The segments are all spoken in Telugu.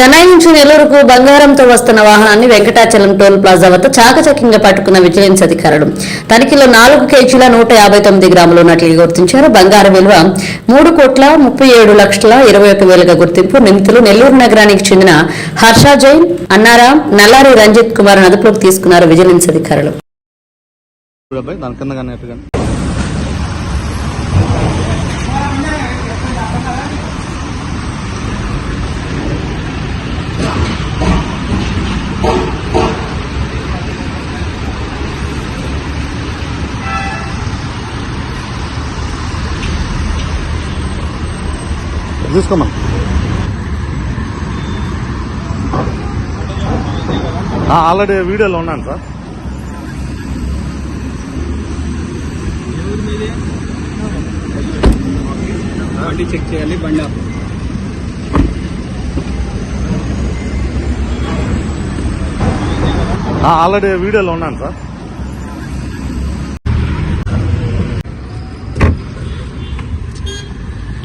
చెన్నై నుంచి నెల్లూరుకు బంగారంతో వస్తున్న వాహనాన్ని వెంకటాచలం టోల్ ప్లాజా వద్ద చాకచక్యంగా పట్టుకున్న విజిలెన్స్ అధికారులు. తనిఖీలో నాలుగు కేజీల నూట యాభై తొమ్మిది గ్రాములు ఉన్నట్లు గుర్తించారు. బంగారం విలువ మూడు కోట్ల ముప్పై ఏడు లక్షల ఇరవై ఒక వేలుగా గుర్తింపు నిందితులు నెల్లూరు నగరానికి చెందిన హర్ష జైన్ అన్నారాం నల్లారి రంజిత్ కుమార్ అదుపులోకి తీసుకున్నారు విజిలెన్స్ అధికారులు. తీసుకోమా ఆల్రెడీ వీడియోలో ఉన్నాను సార్. బండి చెక్ చేయాలి బండి ఆపు. ఆల్రెడీ వీడియోలో ఉన్నాను సార్.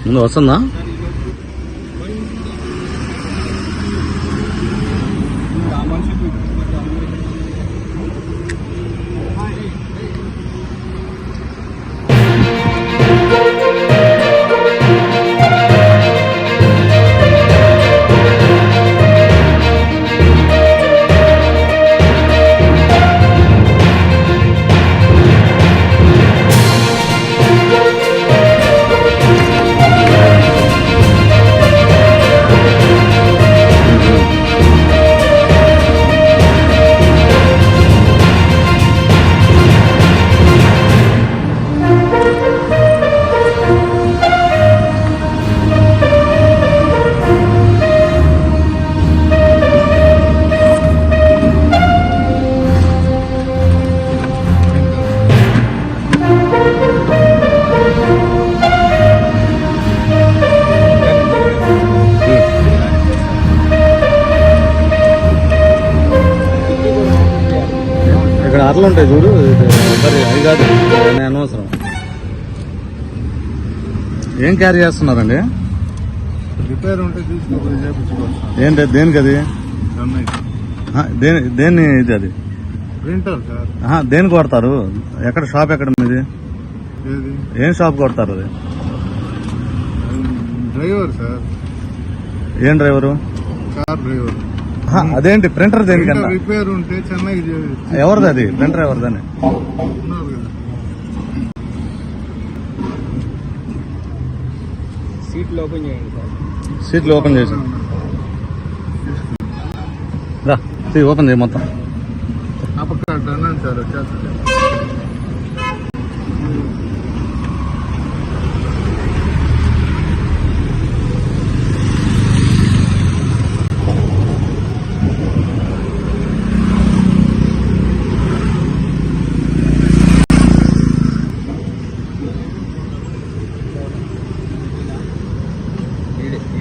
ముందు వస్తుందా అరలు ఉంటాయి చూడు. అది కాదు. నేను అనవసరం. ఏం క్యారీ చేస్తున్నారండి? రిపేర్ ఉంటే చూసుకోవాలి చేపించుకోవచ్చు ఏంటి దేనికి అది? దేని దేన్ని ఇది అది? Printer sir. దేనికి కొడతారు ఎక్కడ షాప్ ఎక్కడ మీది? ఏం షాప్ కొడతారు అది? Driver sir. ఏం డ్రైవరు కార్ డ్రైవర్ అదేంటి? ప్రింటర్ దేనికన్నా? రిపేర్ ఉంటే చెన్నైకి చే- ఎవరిది అది? ప్రింటర్ ఎవరిదని? సీట్లు ఓపెన్ చేయండి సార్. సీట్లు ఓపెన్ చేసి. రా ఓపెన్ చేయి మొత్తం. అన్నాను సార్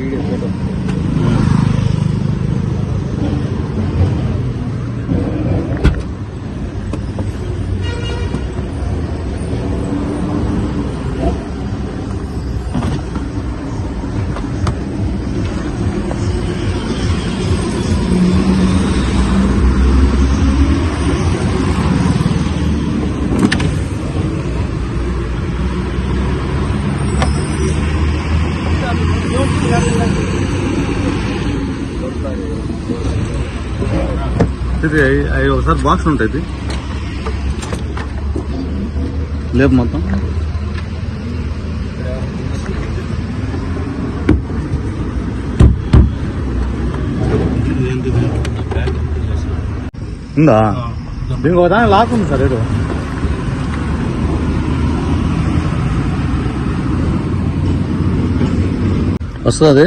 வீடியோ ఇది అయి ఒకసారి బాక్స్ ఉంటుంది లేపు మొత్తం. ఉందా? దీనికి ఒక దాని లాక్ ఉంది సార్ ఏడు వస్తుంది